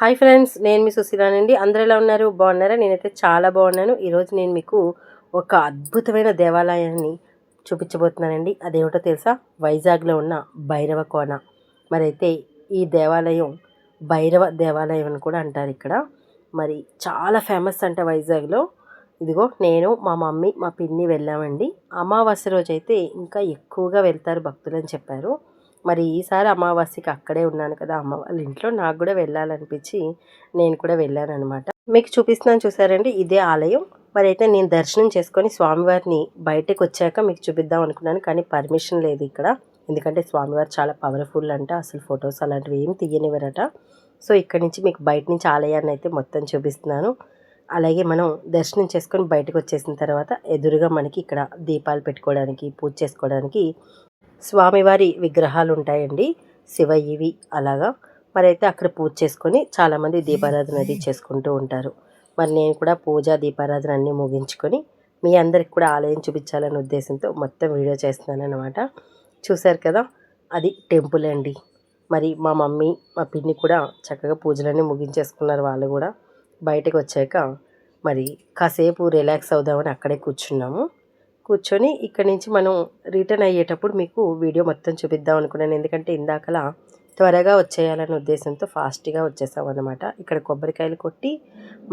Hi friends నేను మీ సుశీలానండి అందరూ ఎలా ఉన్నారు? బాగున్నారా? నేనైతే చాలా బాగున్నాను. ఈరోజు నేను మీకు ఒక అద్భుతమైన దేవాలయాన్ని చూపించబోతున్నానండి. అదేమిటో తెలుసా? వైజాగ్లో ఉన్న భైరవ కోన. మరైతే ఈ దేవాలయం భైరవ దేవాలయం అని కూడా అంటారు ఇక్కడ. మరి చాలా ఫేమస్ అంట వైజాగ్లో. ఇదిగో నేను మా మమ్మీ మా పిన్ని వెళ్ళామండి. అమావాస్య రోజు అయితే ఇంకా ఎక్కువగా వెళ్తారు భక్తులు అని చెప్పారు. మరి ఈసారి అమావాస్యకి అక్కడే ఉన్నాను కదా అమ్మ వాళ్ళ ఇంట్లో నాకు కూడా వెళ్ళాలనిపించి నేను కూడా వెళ్ళాను అనమాట మీకు చూపిస్తున్నాను చూసారండి ఇదే ఆలయం. మరి అయితే నేను దర్శనం చేసుకొని స్వామివారిని బయటకు వచ్చాక మీకు చూపిద్దాం అనుకున్నాను కానీ పర్మిషన్ లేదు ఇక్కడ. ఎందుకంటే స్వామివారు చాలా పవర్ఫుల్ అంట అసలు ఫొటోస్ అలాంటివి ఏం తీయనివ్వరట. సో ఇక్కడ నుంచి మీకు బయట నుంచి ఆలయాన్ని అయితే మొత్తం చూపిస్తున్నాను. అలాగే మనం దర్శనం చేసుకొని బయటకు వచ్చేసిన తర్వాత ఎదురుగా మనకి ఇక్కడ దీపాలు పెట్టుకోవడానికి పూజ చేసుకోవడానికి స్వామివారి విగ్రహాలు ఉంటాయండి శివయ్యవి అలాగా. మరి అయితే అక్కడ పూజ చేసుకొని చాలామంది దీపారాధన అది చేసుకుంటూ ఉంటారు. మరి నేను కూడా పూజ దీపారాధన అన్నీ ముగించుకొని మీ అందరికి కూడా ఆలయం చూపించాలనే ఉద్దేశంతో మొత్తం వీడియో చేస్తున్నాను అనమాట చూశారు కదా అది టెంపుల్ అండి. మరి మా మమ్మీ మా పిన్ని కూడా చక్కగా పూజలన్నీ ముగించేసుకున్నారు వాళ్ళు కూడా. బయటకు వచ్చాక మరి కాసేపు రిలాక్స్ అవుదామని అక్కడే కూర్చున్నాము. కూర్చొని ఇక్కడ నుంచి మనం రిటర్న్ అయ్యేటప్పుడు మీకు వీడియో మొత్తం చూపిద్దాం అనుకున్నాను. ఎందుకంటే ఇందాకలా త్వరగా వచ్చేయాలనే ఉద్దేశంతో ఫాస్ట్గా వచ్చేసాం అనమాట ఇక్కడ కొబ్బరికాయలు కొట్టి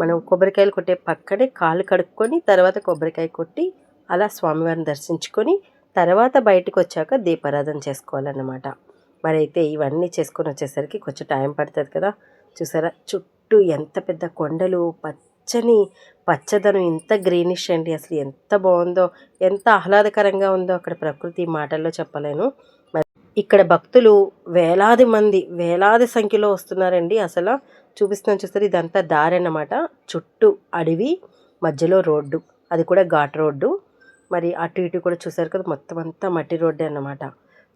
మనం కొబ్బరికాయలు కొట్టే పక్కనే కాళ్ళు కడుక్కొని తర్వాత కొబ్బరికాయ కొట్టి అలా స్వామివారిని దర్శించుకొని తర్వాత బయటకు వచ్చాక దీపారాధన చేసుకోవాలన్నమాట. మరి అయితే ఇవన్నీ చేసుకొని వచ్చేసరికి కొంచెం టైం పడుతుంది కదా. చూసారా? చుట్టూ ఎంత పెద్ద కొండలు పచ్చని పచ్చదనం ఎంత గ్రీనిష్ అండి అసలు ఎంత బాగుందో ఎంత ఆహ్లాదకరంగా ఉందో అక్కడ ప్రకృతి మాటల్లో చెప్పలేను. ఇక్కడ భక్తులు వేలాది మంది వేలాది సంఖ్యలో వస్తున్నారండి. అసలు చూపిస్తున్నాను చూస్తారు ఇదంతా దారి అన్నమాట. చుట్టూ అడవి మధ్యలో రోడ్డు. అది కూడా ఘాట్ రోడ్డు. మరి అటు ఇటు కూడా చూసారు కదా మొత్తం అంతా మట్టి రోడ్డే అన్నమాట.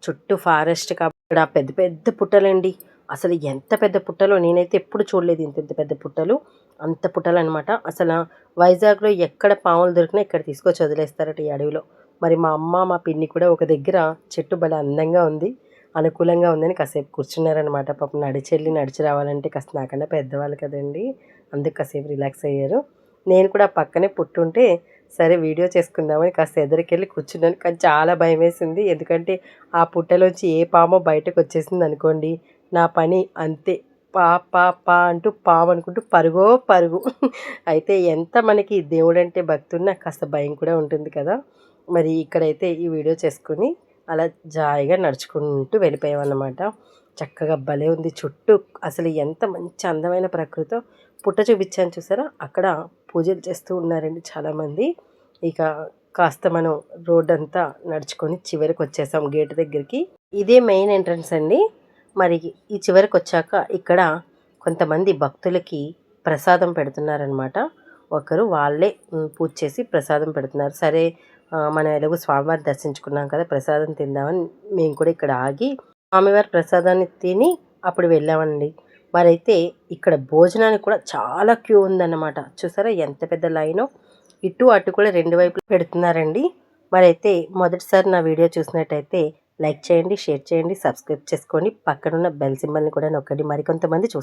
చుట్టూ ఫారెస్ట్ కాబట్టి ఇక్కడ పెద్ద పెద్ద పుట్టలండి. అసలు ఎంత పెద్ద పుట్టలో నేనైతే ఎప్పుడు చూడలేదు ఇంత ఇంత పెద్ద పుట్టలు. అంత పుట్టలు అనమాట అసలు వైజాగ్లో ఎక్కడ పాములు దొరికినా ఇక్కడ తీసుకొచ్చి వదిలేస్తారట ఈ అడవిలో. మరి మా అమ్మ మా పిన్ని కూడా ఒక దగ్గర చెట్టు భలే అందంగా ఉంది అనుకూలంగా ఉందని కాసేపు కూర్చున్నారనమాట. పాపం నడిచెళ్ళి నడిచి రావాలంటే కాస్త నాకన్నా పెద్దవాళ్ళు కదండి. అందుకు కాసేపు రిలాక్స్ అయ్యారు. నేను కూడా పక్కనే పుట్టుంటే సరే వీడియో చేసుకుందామని కాస్త ఎదురుకెళ్ళి కూర్చున్నాను. కానీ చాలా భయం వేసింది ఎందుకంటే ఆ పుట్టలోంచి ఏ పామో బయటకు వచ్చేసింది అనుకోండి నా పని అంతే. పా పా పా అంటూ పాము అనుకుంటూ పరుగో పరుగు. అయితే ఎంత మనకి దేవుడు అంటే భక్తి ఉన్నా కాస్త భయం కూడా ఉంటుంది కదా. మరి ఇక్కడైతే ఈ వీడియో చేసుకుని అలా జాయిగా నడుచుకుంటూ వెళ్ళిపోయామన్నమాట. చక్కగా భలే ఉంది. చుట్టూ అసలు ఎంత మంచి అందమైన ప్రకృతి పుట్ట చూపించాను చూసారా? అక్కడ పూజలు చేస్తూ ఉన్నారండి చాలామంది. ఇక కాస్త మనం రోడ్ అంతా నడుచుకొని చివరికి వచ్చేసాం గేట్ దగ్గరికి. ఇదే మెయిన్ ఎంట్రన్స్ అండి. మరి ఈ చివరికి వచ్చాక ఇక్కడ కొంతమంది భక్తులకి ప్రసాదం పెడుతున్నారనమాట ఒకరు వాళ్ళే పూజ చేసి ప్రసాదం పెడుతున్నారు. సరే మనం ఎలాగో స్వామివారి దర్శించుకున్నాం కదా ప్రసాదం తిందామని మేము కూడా ఇక్కడ ఆగి స్వామివారి ప్రసాదాన్ని తిని అప్పుడు వెళ్ళామండి. మరైతే ఇక్కడ భోజనానికి కూడా చాలా క్యూ ఉందన్నమాట. చూసారా ఎంత పెద్ద లైనో? ఇటు అటు కూడా రెండు వైపులు పెడుతున్నారండి. మరైతే మొదటిసారి నా వీడియో చూసినట్టయితే లైక్ చేయండి షేర్ చేయండి సబ్స్క్రైబ్ చేసుకోండి. పక్కనున్న బెల్ సింబల్ని కూడా నొక్కండి. మరికొంతమంది చూస్తారు